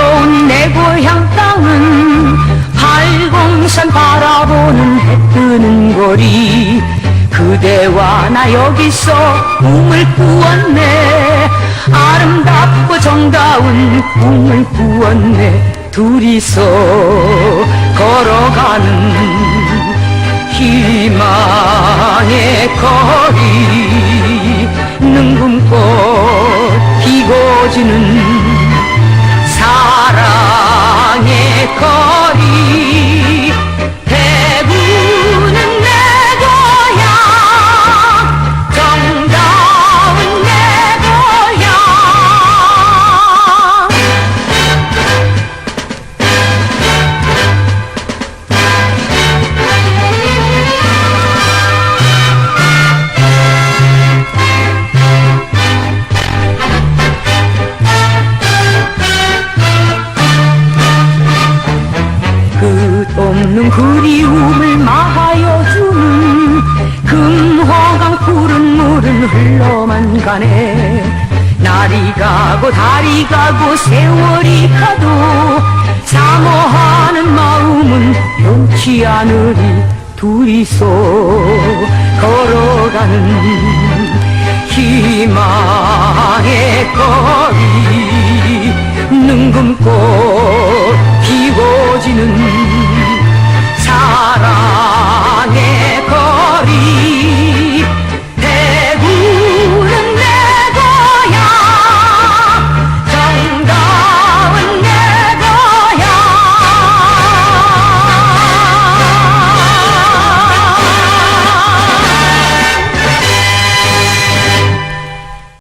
향기로운 내 고향 땅은 팔공산 바라보는 해 뜨는 거리. 그대와 나 여기서 꿈을 꾸었네. 아름답고 정다운 꿈을 꾸었네. 둘이서 걸어가는 희망의 거리. 능금꽃 피고 지는 없는 그리움을 마하여주는 금호강 푸른 물은 흘러만 가네. 날이 가고 달이 가고 세월이 가도 사모하는 마음은 변치 않으리 둘이서 걸어가는 희망의 거리 능금꽃